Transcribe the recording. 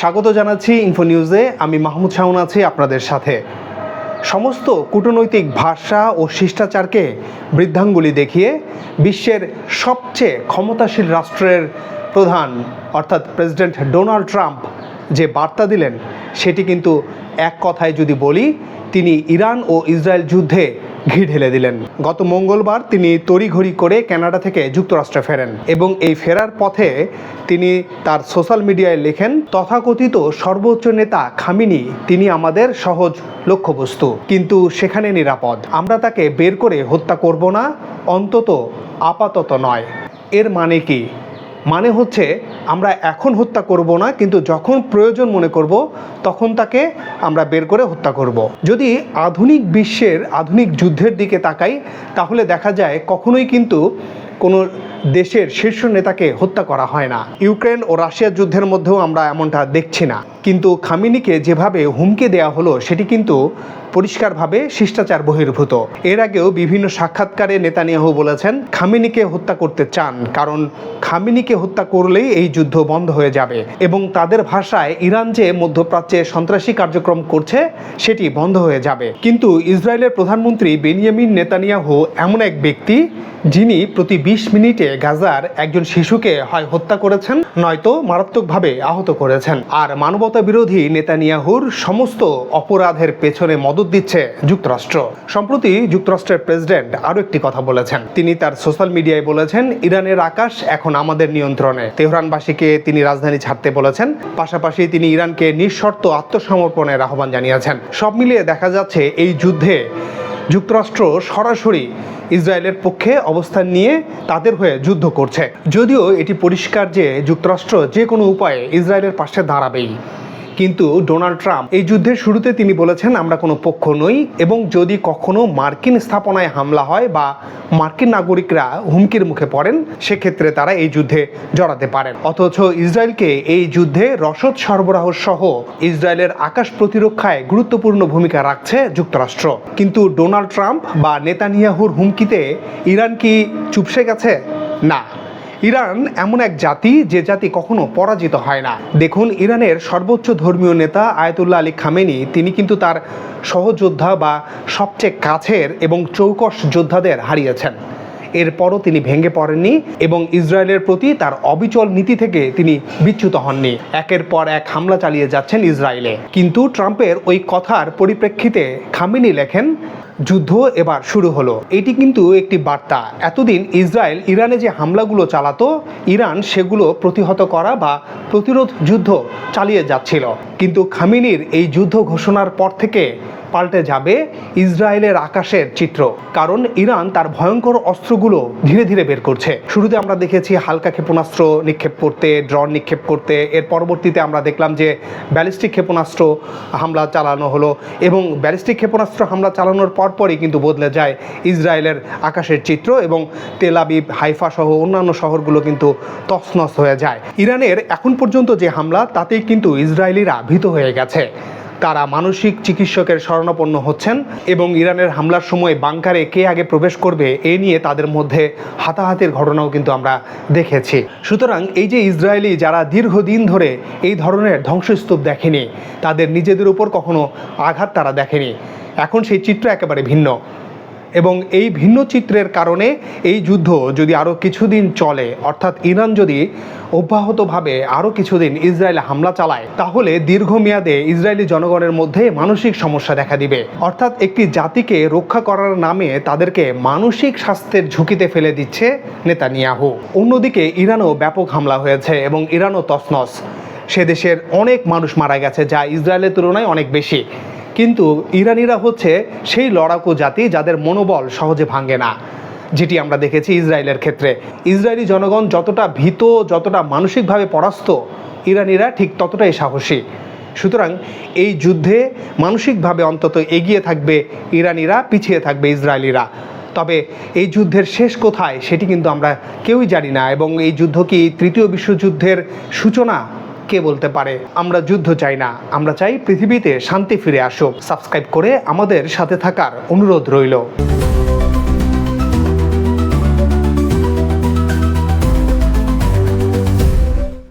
স্বাগত জানাচ্ছি ইনফো নিউজে আমি মাহমুদ শাহন আছি আপনাদের সাথে। সমস্ত কূটনৈতিক ভাষা ও শিষ্টাচারকে বৃদ্ধাঙ্গুলি দেখিয়ে বিশ্বের সবচেয়ে ক্ষমতাশীল রাষ্ট্রের প্রধান, অর্থাৎ প্রেসিডেন্ট ডোনাল্ড ট্রাম্প যে বার্তা দিলেন, সেটি কিন্তু এক কথায় যদি বলি, তিনি ইরান ও ইসরায়েল যুদ্ধে ঘি ঢেলে দিলেন। গত মঙ্গলবার তিনি তড়িঘড়ি করে কানাডা থেকে যুক্তরাষ্ট্রে ফেরেন এবং এই ফেরার পথে তিনি তার সোশ্যাল মিডিয়ায় লেখেন, তথাকথিত সর্বোচ্চ নেতা খামিনি, তিনি আমাদের সহজ লক্ষ্যবস্তু, কিন্তু সেখানে নিরাপদ। আমরা তাকে বের করে হত্যা করব না, অন্তত আপাতত নয়। এর মানে কি? মানে হচ্ছে আমরা এখন হত্যা করব না, কিন্তু যখন প্রয়োজন মনে করব, তখন তাকে আমরা বের করে হত্যা করব। যদি আধুনিক বিশ্বের আধুনিক যুদ্ধের দিকে তাকাই, তাহলে দেখা যায় কখনোই কিন্তু কোনো দেশের শীর্ষ নেতাকে হত্যা করা হয় না। ইউক্রেন ও রাশিয়ার যুদ্ধের মধ্যেও আমরা এমনটা দেখছি না। কিন্তু খামিনিকে যেভাবে হুমকি দেওয়া হলো, সেটি কিন্তু পরিষ্কারভাবে শিষ্টাচার বহির্ভূত। এর আগেও বিভিন্ন সাক্ষাৎকারে নেতানিয়াহু বলেছেন, খামিনিকে হত্যা করতে চান, কারণ খামিনিকে হত্যা করলেই এই যুদ্ধ বন্ধ হয়ে যাবে এবং তাদের ভাষায় ইরান যে মধ্যপ্রাচ্যে সন্ত্রাসী কার্যক্রম করছে, সেটি বন্ধ হয়ে যাবে। কিন্তু ইসরায়েলের প্রধানমন্ত্রী বেনিয়ামিন নেতানিয়াহু এমন এক ব্যক্তি, যিনি প্রতি বিশ মিনিটে গাজার একজন শিশুকে হয় হত্যা করেছেন, নয়তো মারাত্মকভাবে আহত করেছেন। আর মানবতা বিরোধী নেতানিয়াহুর সমস্ত অপরাধের পেছনে মদত দিচ্ছে যুক্তরাষ্ট্র। সম্প্রতি যুক্তরাষ্ট্রের প্রেসিডেন্ট আরও একটি কথা বলেছেন। তিনি তার সোশ্যাল মিডিয়ায় বলেছেন, ইরানের আকাশ এখন আমাদের নিয়ন্ত্রণে। তেহরানবাসীকে তিনি রাজধানী ছাড়তে বলেছেন। পাশাপাশি তিনি ইরানকে নিঃশর্ত আত্মসমর্পণের আহ্বান জানিয়েছেন। সব মিলিয়ে দেখা যাচ্ছে, এই যুদ্ধে যুক্তরাষ্ট্র সরাসরি ইসরায়েলের পক্ষে অবস্থান নিয়ে তাদের হয়ে যুদ্ধ করছে। যদিও এটি পরিষ্কার যে যুক্তরাষ্ট্র যে কোনো উপায়ে ইসরায়েলের পাশে দাঁড়াবেই। কিন্তু ডোনাল্ড ট্রাম্প এই যুদ্ধের শুরুতে তিনি বলেছেন, আমরা কোনো পক্ষ নই এবং যদি কখনো মার্কিন স্থাপনায় হামলা হয় বা মার্কিন নাগরিকরা হুমকির মুখে পড়েন, সেক্ষেত্রে তারা এই যুদ্ধে জড়াতে পারেন। অথচ ইসরায়েলকে এই যুদ্ধে রসদ সরবরাহ সহ ইসরায়েলের আকাশ প্রতিরক্ষায় গুরুত্বপূর্ণ ভূমিকা রাখছে যুক্তরাষ্ট্র। কিন্তু ডোনাল্ড ট্রাম্প বা নেতানিয়াহুর হুমকিতে ইরান কি চুপসে গেছে? না। ইরান এমন এক জাতি যে জাতি কখনো পরাজিত হয় না। দেখুন, ইরানের সর্বোচ্চ ধর্মীয় নেতা আয়তুল্লাহ আলী খামেনি, তিনি কিন্তু তার সহযোদ্ধা বা সবচেয়ে কাছের এবং চৌকস যোদ্ধাদের হারিয়েছেন। এরপরও তিনি ভেঙে পড়েননি এবং ইসরায়েলের প্রতি তার অবিচল নীতি থেকে তিনি বিচ্যুত হননি। একের পর এক হামলা চালিয়ে যাচ্ছেন ইসরায়েলে। কিন্তু ট্রাম্পের ওই কথার পরিপ্রেক্ষিতে খামিনি লেখেন যুদ্ধ এবার শুরু হলো। এটি কিন্তু একটি বার্তা। এতদিন ইসরায়েল ইরানে যে হামলাগুলো চালাতো, ইরান সেগুলো প্রতিহত করা বা প্রতিরোধ যুদ্ধ চালিয়ে যাচ্ছিল। কিন্তু খামিনির এই যুদ্ধ ঘোষণার পর থেকে পাল্টে যাবে ইসরায়েলের আকাশের চিত্র। কারণ ইরান তার ভয়ঙ্কর অস্ত্রগুলো ধীরে ধীরে বের করছে। শুরুতে আমরা দেখেছি হালকা ক্ষেপণাস্ত্র নিক্ষেপ করতে, ড্রন নিক্ষেপ করতে। এর পরবর্তীতে আমরা দেখলাম যে ব্যালিস্টিক ক্ষেপণাস্ত্র হামলা চালানো হলো এবং ব্যালিস্টিক ক্ষেপণাস্ত্র হামলা চালানোর পরপরই কিন্তু বদলে যায় ইসরায়েলের আকাশের চিত্র এবং তেলাবিব হাইফা সহ অন্যান্য শহরগুলো কিন্তু তছনছ হয়ে যায়। ইরানের এখন পর্যন্ত যে হামলা, তাতেই কিন্তু ইসরায়েলিরা ভীত হয়ে গেছে। তারা মানসিক চিকিৎসকের শরণাপন্ন হচ্ছেন এবং ইরানের হামলার সময় বাংকারে কে আগে প্রবেশ করবে, এ নিয়ে তাদের মধ্যে হাতাহাতির ঘটনাও কিন্তু আমরা দেখেছি। সুতরাং এই যে ইসরায়েলি যারা দীর্ঘদিন ধরে এই ধরনের ধ্বংসস্তূপ দেখেনি, তাদের নিজেদের উপর কখনো আঘাত তারা দেখেনি। এখন সেই চিত্র একেবারে ভিন্ন। এবং এই ভিন্ন চিত্রের কারণে এই যুদ্ধ যদি আরও কিছুদিন চলে, অর্থাৎ ইরান যদি অব্যাহতভাবে আরও কিছুদিন ইসরায়েলে হামলা চালায়, তাহলে দীর্ঘমেয়াদে ইসরায়েলি জনগণের মধ্যে মানসিক সমস্যা দেখা দিবে। অর্থাৎ একটি জাতিকে রক্ষা করার নামে তাদেরকে মানসিক স্বাস্থ্যের ঝুঁকিতে ফেলে দিচ্ছে নেতানিয়াহু। অন্যদিকে ইরানও ব্যাপক হামলা হয়েছে এবং ইরানও তসনস সে দেশের অনেক মানুষ মারা গেছে, যা ইসরায়েলের তুলনায় অনেক বেশি। কিন্তু ইরানিরা হচ্ছে সেই লড়াকু জাতি যাদের মনোবল সহজে ভাঙে না, যেটি আমরা দেখেছি ইসরায়েলের ক্ষেত্রে। ইসরায়েলি জনগণ যতটা ভীত, যতটা মানসিকভাবে পরাস্ত, ইরানিরা ঠিক ততটাই সাহসী। সুতরাং এই যুদ্ধে মানসিকভাবে অন্তত এগিয়ে থাকবে ইরানিরা, পিছিয়ে থাকবে ইসরায়েলিরা। তবে এই যুদ্ধের শেষ কোথায় সেটি কিন্তু আমরা কেউই জানি না এবং এই যুদ্ধ কি তৃতীয় বিশ্বযুদ্ধের সূচনা কে বলতে পারে? আমরা যুদ্ধ চাই না। আমরা চাই পৃথিবীতে শান্তি ফিরে আসুক। সাবস্ক্রাইব করে আমাদের সাথে থাকার অনুরোধ রইল।